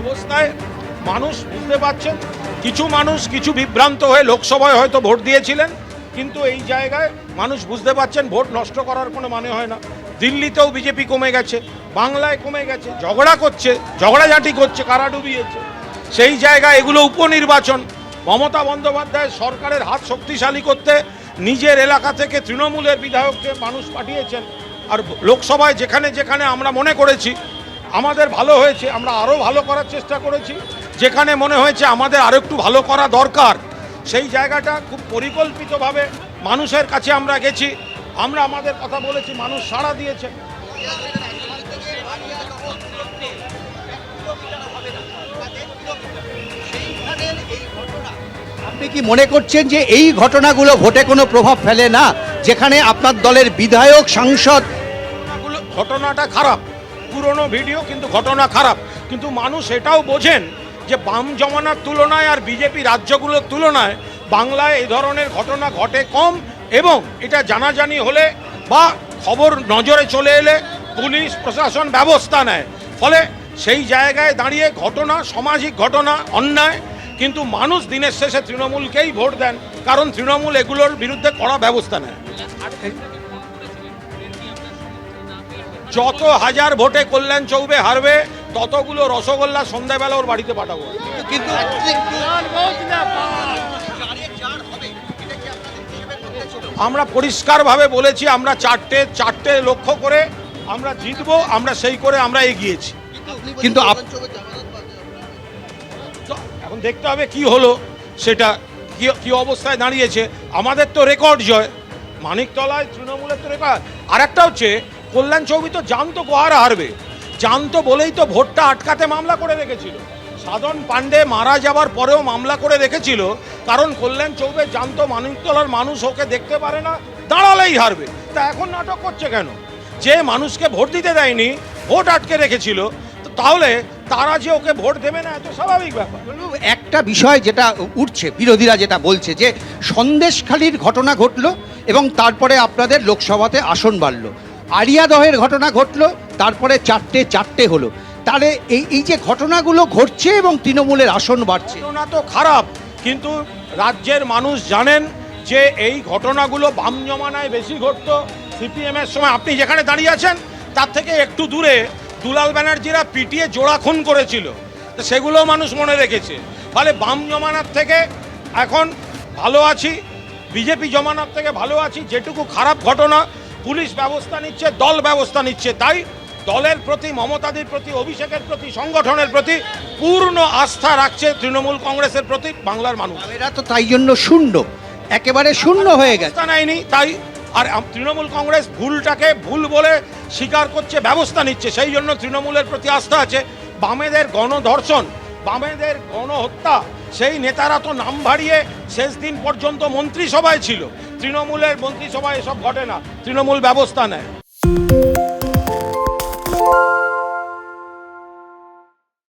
অবস্থায় মানুষ বুঝতে পারছেন, কিছু মানুষ, কিছু বিভ্রান্ত হয়ে লোকসভায় হয়তো ভোট দিয়েছিলেন, কিন্তু এই জায়গায় মানুষ বুঝতে পারছেন ভোট নষ্ট করার কোনো মানে হয় না। দিল্লিতেও বিজেপি কমে গেছে, বাংলায় কমে গেছে, ঝগড়া করছে, ঝগড়াঝাঁটি করছে, কারা ডুবিয়েছে। সেই জায়গায় এগুলো উপনির্বাচন, মমতা বন্দ্যোপাধ্যায় সরকারের হাত শক্তিশালী করতে নিজের এলাকা থেকে তৃণমূলের বিধায়ককে মানুষ পাঠিয়েছেন। আর লোকসভায় যেখানে যেখানে আমরা মনে করেছি আমাদের ভালো হয়েছে আমরা আরও ভালো করার চেষ্টা করেছি। যেখানে মনে হয়েছে আমাদের আরও একটু ভালো করা দরকার সেই জায়গাটা খুব পরিকল্পিতভাবে মানুষের কাছে আমরা গেছি। আমরা আমাদের কথা বলেছি মানুষ সাড়া দিয়েছে। আপনি কি মনে করছেন যে এই ঘটনাগুলো ভোটে কোনো প্রভাব ফেলে না? যেখানে আপনার দলের বিধায়ক সাংসদ ঘটনাটা খারাপ। পুরনো ভিডিও কিন্তু ঘটনা খারাপ। কিন্তু মানুষ এটাও বোঝেন যে বাম জমানার তুলনায় আর বিজেপি রাজ্যগুলোর তুলনায় বাংলায় এই ধরনের ঘটনা ঘটে কম এবং এটা জানাজানি হলে বা খবর নজরে চলে এলে পুলিশ প্রশাসন ব্যবস্থা নেয়। ফলে সেই জায়গায় দাঁড়িয়ে ঘটনা সামাজিক ঘটনা অন্যায় কিন্তু মানুষ দিনের শেষে তৃণমূলকেই ভোট দেন কারণ তৃণমূল এগুলোর বিরুদ্ধে কড়া ব্যবস্থা নেয়। যত হাজার ভোটে কল্যাণ চৌবে হারবে ততগুলো রসগোল্লা সন্ধ্যাবেলা ওর বাড়িতে পাঠাবো কিন্তু আমরা পরিষ্কারভাবে বলেছি আমরা চারটে চারটে লক্ষ্য করে আমরা জিতবো আমরা সেই করে আমরা এগিয়েছি। কিন্তু এখন দেখতে হবে কি হলো সেটা কি কি অবস্থায় দাঁড়িয়েছে। আমাদের তো রেকর্ড জয় মানিকতলায় তৃণমূলের তো রেকর্ড। আর একটা হচ্ছে কল্যাণ চৌধুরী তো জানতো গোহারা হারবে। জানতো বলেই তো ভোটটা আটকাতে মামলা করে রেখেছিল। সাধন পাণ্ডে মারা যাবার পরেও মামলা করে রেখেছিল। কারণ কল্যাণ চৌবে জানতো মানুষতলার মানুষ ওকে দেখতে পারে না, দাঁড়ালেই হারবে। তা এখন নাটক করছে কেন? যে মানুষকে ভোট দিতে দেয়নি, ভোট আটকে রেখেছিল তাহলে তারা যে ওকে ভোট দেবে না এত স্বাভাবিক ব্যাপার। একটা বিষয় যেটা উঠছে, বিরোধীরা যেটা বলছে যে সন্দেশখালির ঘটনা ঘটলো এবং তারপরে আপনাদের লোকসভাতে আসন বাড়লো। আরিয়াদহের ঘটনা ঘটলো, তারপরে চারটে চারটে হলো। তাহলে এই এই যে ঘটনাগুলো ঘটছে এবং তৃণমূলের আসন বাড়ছে। ঘটনা তো খারাপ, কিন্তু রাজ্যের মানুষ জানেন যে এই ঘটনাগুলো বাম জমানায় বেশি ঘটতো সিপিএম এর সময়। আপনি যেখানে দাঁড়িয়ে আছেন, তার থেকে একটু দূরে দুলাল ব্যানার্জিরা পিটিয়ে জোড়া খুন করেছিল। সেগুলো মানুষ মনে রেখেছে। ফলে বাম জমানার থেকে এখন ভালো আছি, বিজেপি জমানার থেকে ভালো আছি, যেটুকু খারাপ ঘটনা পুলিশ ব্যবস্থা নিচ্ছে দল ব্যবস্থা নিচ্ছে। তাই দলের প্রতি মমতাদির প্রতি অভিষেকের প্রতি সংগঠনের প্রতি পূর্ণ আস্থা রাখছে তৃণমূল কংগ্রেসের প্রতি বাংলার মানুষ। এরা তো তাই জন্য শূন্য। একেবারে শূন্য হয়ে গেছে। নেয়নি তাই আর তৃণমূল কংগ্রেস ভুলটাকে ভুল বলে স্বীকার করছে ব্যবস্থা নিচ্ছে। সেই জন্য তৃণমূলের প্রতি আস্থা আছে। বামেদের গণধর্ষণ বামেদের গণহত্যা সেই নেতারা তো নাম ভারিয়ে শেষ দিন পর্যন্ত মন্ত্রিসভায় ছিল। তৃণমূলের মন্ত্রিসভায় এসব ঘটে না তৃণমূল ব্যবস্থা নেয়।